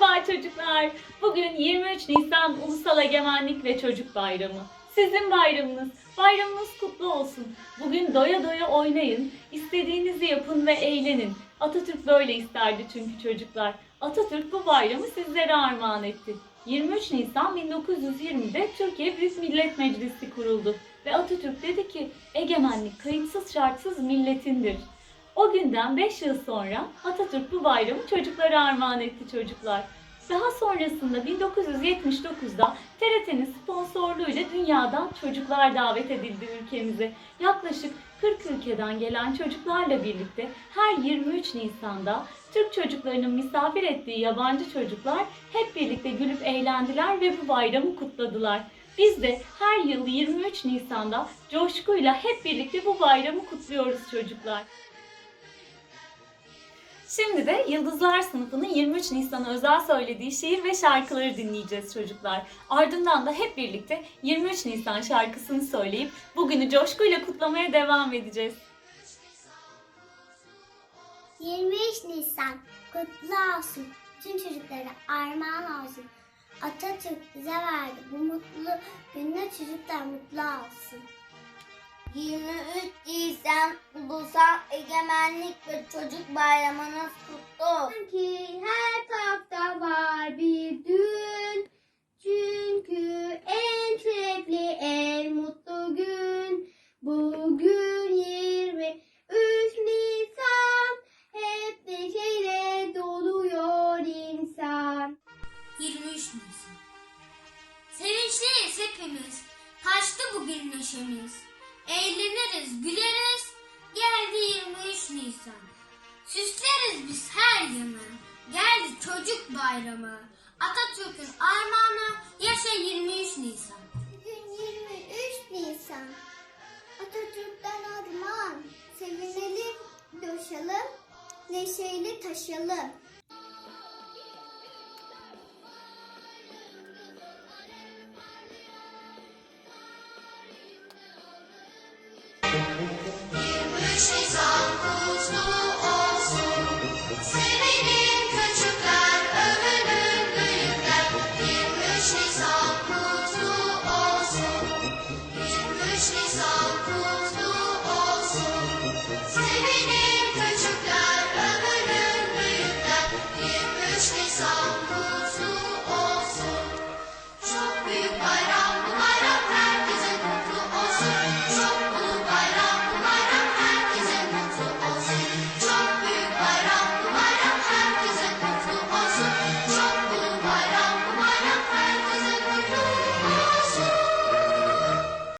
Merhaba çocuklar. Bugün 23 Nisan Ulusal Egemenlik ve Çocuk Bayramı. Sizin bayramınız. Bayramınız kutlu olsun. Bugün doya doya oynayın, istediğinizi yapın ve eğlenin. Atatürk böyle isterdi çünkü çocuklar. Atatürk bu bayramı sizlere armağan etti. 23 Nisan 1920'de Türkiye Büyük Millet Meclisi kuruldu. Ve Atatürk dedi ki egemenlik kayıtsız şartsız milletindir. O günden 5 yıl sonra Atatürk bu bayramı çocuklara armağan etti çocuklar. Daha sonrasında 1979'da TRT'nin sponsorluğuyla dünyadan çocuklar davet edildi ülkemize. Yaklaşık 40 ülkeden gelen çocuklarla birlikte her 23 Nisan'da Türk çocuklarının misafir ettiği yabancı çocuklar hep birlikte gülüp eğlendiler ve bu bayramı kutladılar. Biz de her yıl 23 Nisan'da coşkuyla hep birlikte bu bayramı kutluyoruz çocuklar. Şimdi de Yıldızlar sınıfının 23 Nisan'a özel söylediği şiir ve şarkıları dinleyeceğiz çocuklar. Ardından da hep birlikte 23 Nisan şarkısını söyleyip bugünü coşkuyla kutlamaya devam edeceğiz. 23 Nisan kutlu olsun. Tüm çocuklara armağan olsun. Atatürk bize verdi bu mutlu günde çocuklar mutlu olsun. 23 Nisan Ulusal Egemenlik ve Çocuk Bayramınız kutlu olsun. Ki her tarafta var bir düğün. Çünkü en şerefli, en mutlu gün. Bugün 23 Nisan. Hep neşeyle doluyor insan. 23 Nisan Sevinçliyiz hepimiz. Taştı bugün neşemiz. Eğleniriz, güleriz. Geldi 23 Nisan. Süsleriz biz her yanı. Geldi çocuk bayramı. Atatürk'ün armağanı yaşa 23 Nisan. Bugün 23 Nisan. Atatürk'ten armağan. Sevinelim, coşalım, neşeyle taşalım.